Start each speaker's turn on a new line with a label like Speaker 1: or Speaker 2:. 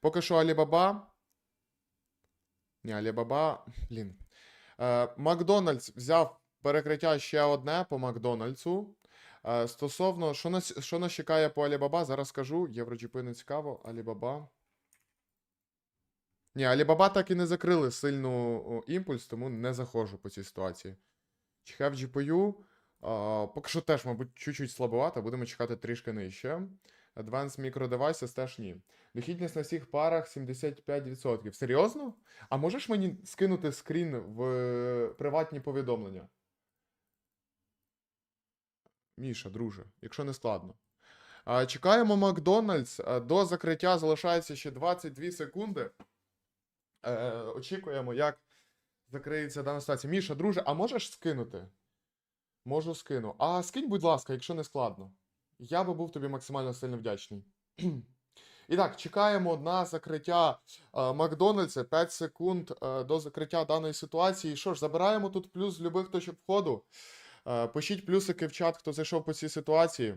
Speaker 1: Поки що Алібаба. Ні, Алібаба. Блін. Е, Макдональдс взяв перекриття ще одне по Макдональдсу. Е, стосовно, що нас, що нас чекає по Алібаба, зараз скажу. Євроджіпи не цікаво. Алібаба. Ні, Алібаба так і не закрили сильну імпульс, тому не заходжу по цій ситуації. Чекав GPU. Поки що теж, мабуть, чуть-чуть слабовато, будемо чекати трішки нижче. Advanced Micro Devices теж ні. Дохідність на всіх парах 75%. Серйозно? А можеш мені скинути скрін в е, приватні повідомлення? Міша, друже, якщо не складно. Чекаємо Макдональдс. До закриття залишається ще 22 секунди. Е, очікуємо, як закриється дана ситуація. Міша, друже, а можеш скинути? Можу скину. А скинь, будь ласка, якщо не складно. Я би був тобі максимально сильно вдячний. І так, чекаємо на закриття е, Макдональдса 5 секунд е, до закриття даної ситуації. Що ж, забираємо тут плюс з любих точок входу. Е, пишіть плюсики в чат, хто зайшов по цій ситуації.